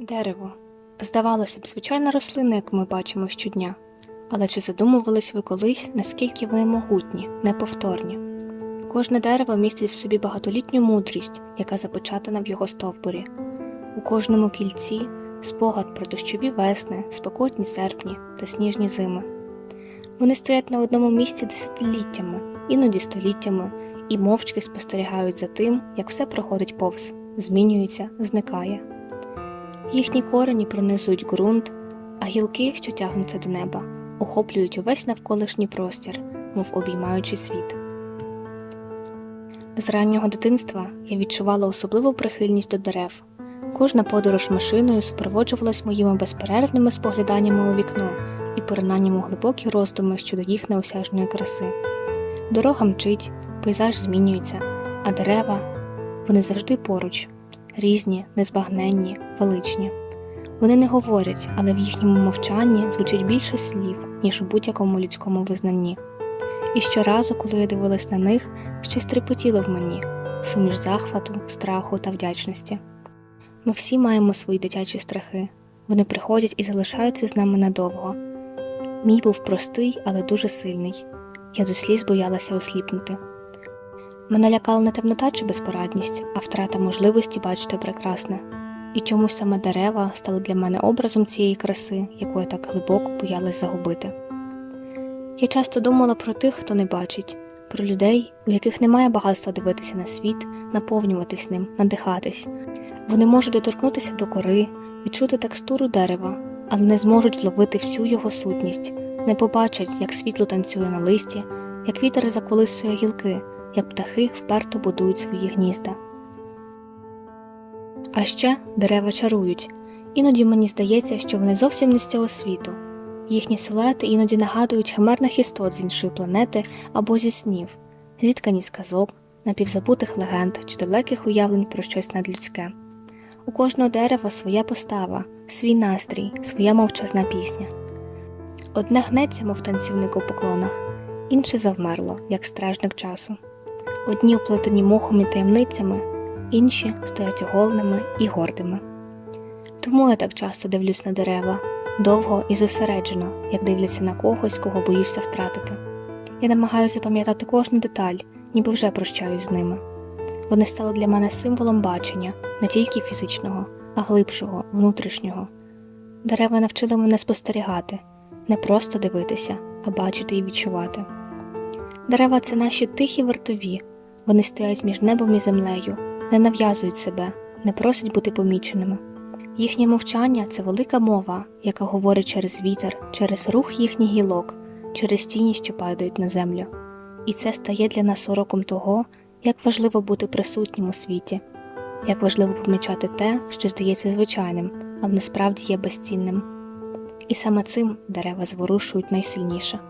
Дерево. Здавалося б, звичайна рослина, яку ми бачимо щодня. Але чи задумувались ви колись, наскільки вони могутні, неповторні? Кожне дерево містить в собі багатолітню мудрість, яка запечатана в його стовбурі. У кожному кільці спогад про дощові весни, спекотні серпні та сніжні зими. Вони стоять на одному місці десятиліттями, іноді століттями, і мовчки спостерігають за тим, як все проходить повз, змінюється, зникає. Їхні корені пронизують ґрунт, а гілки, що тягнуться до неба, охоплюють увесь навколишній простір, мов обіймаючи світ. З раннього дитинства я відчувала особливу прихильність до дерев. Кожна подорож машиною супроводжувалась моїми безперервними спогляданнями у вікно і поринанням у глибокі роздуми щодо їх неосяжної краси. Дорога мчить, пейзаж змінюється, а дерева вони завжди поруч, різні, незбагненні, величні. Вони не говорять, але в їхньому мовчанні звучить більше слів, ніж у будь-якому людському визнанні. І щоразу, коли я дивилась на них, щось трепотіло в мені, суміш захвату, страху та вдячності. Ми всі маємо свої дитячі страхи, вони приходять і залишаються з нами надовго. Мій був простий, але дуже сильний. Я до сліз боялася осліпнути. Мене лякала не темнота чи безпорадність, а втрата можливості бачити прекрасне. І чомусь саме дерева стали для мене образом цієї краси, яку я так глибоко боялась загубити. Я часто думала про тих, хто не бачить, про людей, у яких немає багатства дивитися на світ, наповнюватись ним, надихатись. Вони можуть доторкнутися до кори, відчути текстуру дерева, але не зможуть вловити всю його сутність, не побачать, як світло танцює на листі, як вітер заколисує гілки, як птахи вперто будують свої гнізда. А ще дерева чарують. Іноді мені здається, що вони зовсім не з цього світу. Їхні силуети іноді нагадують химерних істот з іншої планети або зі снів, зіткані з казок, напівзабутих легенд чи далеких уявлень про щось надлюдське. У кожного дерева своя постава, свій настрій, своя мовчазна пісня. Одне гнеться, мов танцівник у поклонах, інше завмерло, як стражник часу. Одні оплетені мохом і таємницями, інші стоять оголеними і гордими. Тому я так часто дивлюсь на дерева, довго і зосереджено, як дивляться на когось, кого боїшся втратити. Я намагаюся запам'ятати кожну деталь, ніби вже прощаюсь з ними. Вони стали для мене символом бачення, не тільки фізичного, а глибшого, внутрішнього. Дерева навчили мене спостерігати, не просто дивитися, а бачити і відчувати. Дерева це наші тихі вартові, вони стоять між небом і землею, не нав'язують себе, не просять бути поміченими. Їхнє мовчання це велика мова, яка говорить через вітер, через рух їхніх гілок, через тіні, що падають на землю. І це стає для нас уроком того, як важливо бути присутнім у світі, як важливо помічати те, що здається звичайним, але насправді є безцінним. І саме цим дерева зворушують найсильніше.